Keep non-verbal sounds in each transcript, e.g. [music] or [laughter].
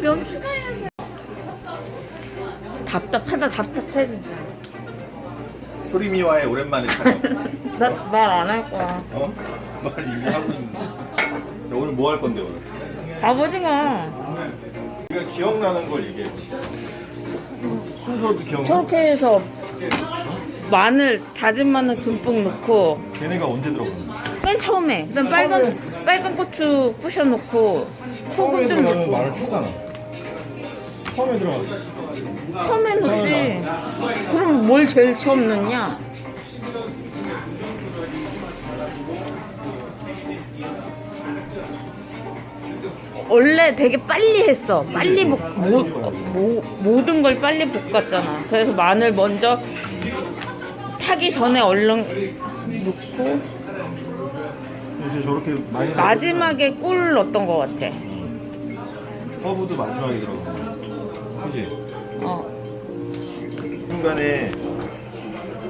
면 추가해야 돼. 답답하다 답답해. 소리미와의 오랜만에 촬영. [laughs] 나말안 할 거야. 어? 말 이미 하고 있는데. 자, 오늘 뭐 할 건데 오늘? 아버지가 우리가 기억나는 걸 얘기해. 순서도 기억나? 저렇게 해서 마늘 다진 마늘 듬뿍 넣고 걔네가 언제 들어갔나? 맨 처음에 그다음 빨간 빨간 고추 부셔 넣고 소금 좀 들어가면 넣고 말을 타잖아. 처음에 들어갔어. 처음에 넣지. 그럼 뭘 제일 처음 넣냐? 원래 되게 빨리 했어. 빨리 볶, 모, 모, 모든 걸 빨리 볶았잖아. 그래서 마늘 먼저 타기 전에 얼른 넣고 이제 저렇게 많이 마지막에 꿀 넣었던 것 같아. 허브도 마지막에 들어가. 그지? 어. 중간에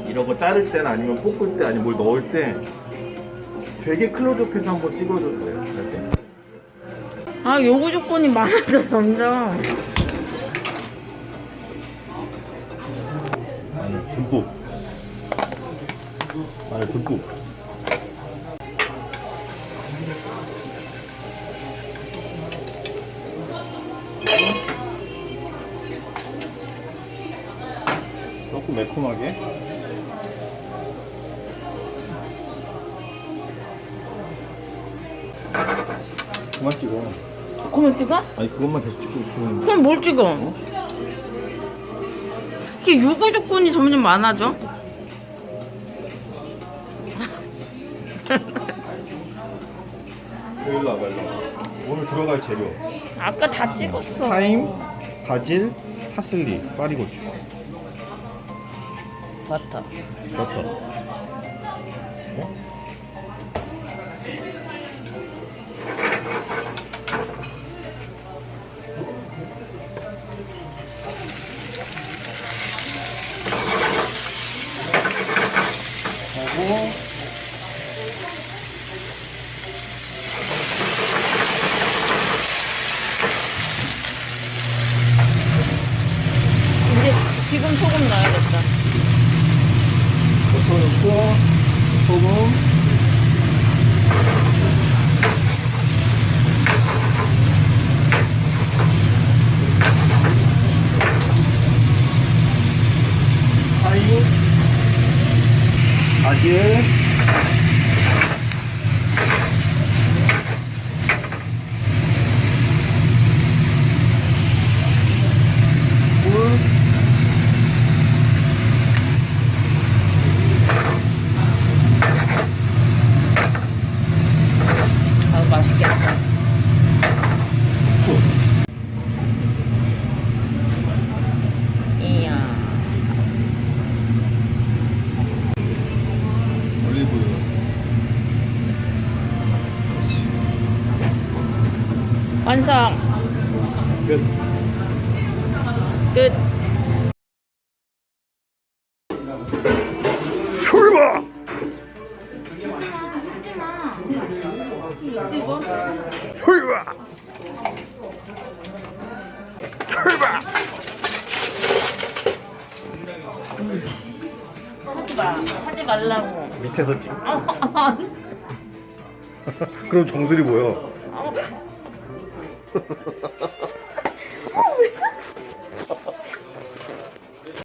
이런 거 자를 때나 아니면 볶을 때 아니면 뭘 넣을 때 되게 클로즈업해서 한번 찍어줘도 돼요. 할 때. 아, 요구 조건이 많아져, 점점. 마늘 듬뿍. 마늘 듬뿍. 조금 매콤하게. 그만 찍어. 그만 찍어? 아니 그것만 계속 찍고 있으면 그럼 뭘 찍어? 이게 요구 조건이 점점 많아져. 일로 와봐 일로 와봐. 오늘 들어갈 재료 아까 다 찍었어. 타임, 바질, 파슬리, 파리고추 맞다. 버터 어? 하고 이제 지금 소금 넣어야겠다. 넣고. 소금 바질 물 아, 맛있겠다. 후추 이야. 올리브유 완성. 끝 끝. 출발! 출발! 출발! 하지 마. 하지 말라고. 밑에서 찍 아, 아, 그럼 정수리 보여 oh, [laughs]